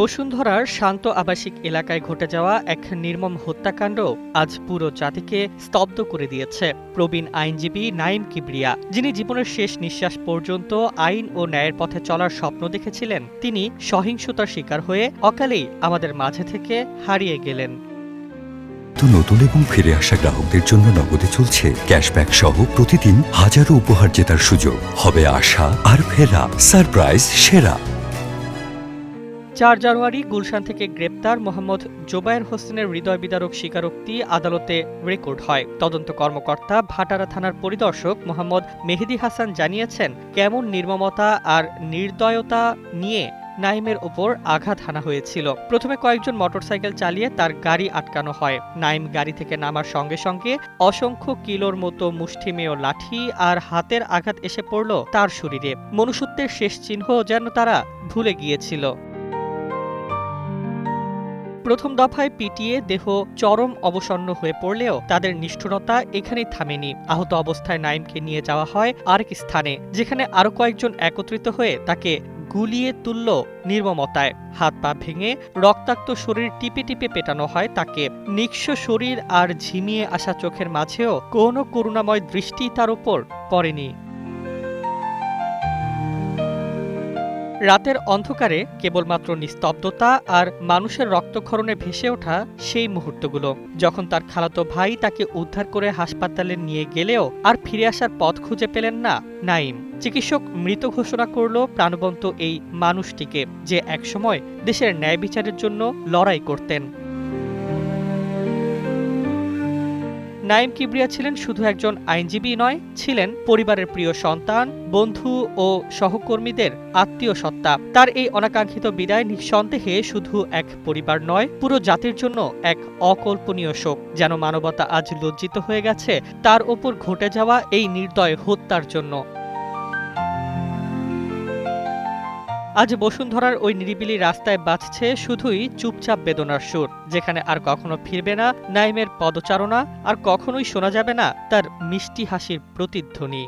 বসুন্ধরার শান্ত আবাসিক এলাকায় ঘটে যাওয়া এক নির্মম হত্যাকাণ্ড আজ পুরো জাতিকে স্তব্ধ করে দিয়েছে। প্রবীণ আইনজীবী নাইম কিবরিয়া, যিনি জীবনের শেষ নিঃশ্বাস পর্যন্ত আইন ও ন্যায়ের পথে চলার স্বপ্ন দেখেছিলেন, তিনি সহিংসতার শিকার হয়ে অকালেই আমাদের মাঝে থেকে হারিয়ে গেলেন। তো নতুন এবং ফিরে আসা গ্রাহকদের জন্য নগদে চলছে ক্যাশব্যাক সহ প্রতিদিন হাজারো উপহার জেতার সুযোগ। হবে আশা আর ফেরা, সারপ্রাইজ, সেরা। চার জানুয়ারি গুলশান থেকে গ্রেপ্তার মোহাম্মদ জোবায়ের হোসেনের হৃদয় বিদারক স্বীকারোক্তি আদালতে রেকর্ড হয়। তদন্ত কর্মকর্তা ভাটারা থানার পরিদর্শক মোহাম্মদ মেহেদি হাসান জানিয়েছেন, কেমন নির্মমতা আর নির্দয়তা নিয়ে নাইমের ওপর আঘাত হানা হয়েছিল। প্রথমে কয়েকজন মোটরসাইকেল চালিয়ে তার গাড়ি আটকানো হয়। নাইম গাড়ি থেকে নামার সঙ্গে সঙ্গে অসংখ্য কিলোর মতো মুষ্টিমেয় লাঠি আর হাতের আঘাত এসে পড়ল তার শরীরে। মনুষ্যত্বের শেষ চিহ্ন যেন তারা ভুলে গিয়েছিল। প্রথম দফায় পিটিয়ে দেহ চরম অবসন্ন হয়ে পড়লেও তাদের নিষ্ঠুরতা এখানেই থামেনি। আহত অবস্থায় নাইমকে নিয়ে যাওয়া হয় আরেক স্থানে, যেখানে আরও কয়েকজন একত্রিত হয়ে তাকে গুলিয়ে তুলল নির্মমতায়। হাত পা ভেঙে রক্তাক্ত শরীর টিপে টিপে পেটানো হয় তাকে। নিঃস্ব শরীর আর ঝিমিয়ে আসা চোখের মাঝেও কোনো করুণাময় দৃষ্টি তার উপর পড়েনি। রাতের অন্ধকারে কেবলমাত্র নিস্তব্ধতা আর মানুষের রক্তক্ষরণে ভেসে ওঠা সেই মুহূর্তগুলো, যখন তার খালাতো ভাই তাকে উদ্ধার করে হাসপাতালে নিয়ে গেলেও আর ফিরে আসার পথ খুঁজে পেলেন না নাইম। চিকিৎসক মৃত ঘোষণা করল প্রাণবন্ত এই মানুষটিকে, যে একসময় দেশের ন্যায় বিচারের জন্য লড়াই করতেন। নাইম কিবরিয়া ছিলেন শুধু একজন আইনজীবী নয়, ছিলেন পরিবারের প্রিয় সন্তান, বন্ধু ও সহকর্মীদের আত্মীয় সত্তা। তার এই অনাকাঙ্ক্ষিত বিদায় নিঃসন্দেহে শুধু এক পরিবার নয়, পুরো জাতির জন্য এক অকল্পনীয় শোক। যেন মানবতা আজ লজ্জিত হয়ে গেছে, তার ওপর ঘটে যাওয়া এই নির্দয় হত্যার জন্য। আজ বসুন্ধরার ওই নিরিবিলি রাস্তায় বাঁচছে শুধুই চুপচাপ বেদনার সুর, যেখানে আর কখনো ফিরবে না নাইমের পদচারণা, আর কখনোই শোনা যাবে না তার মিষ্টি হাসির প্রতিধ্বনি।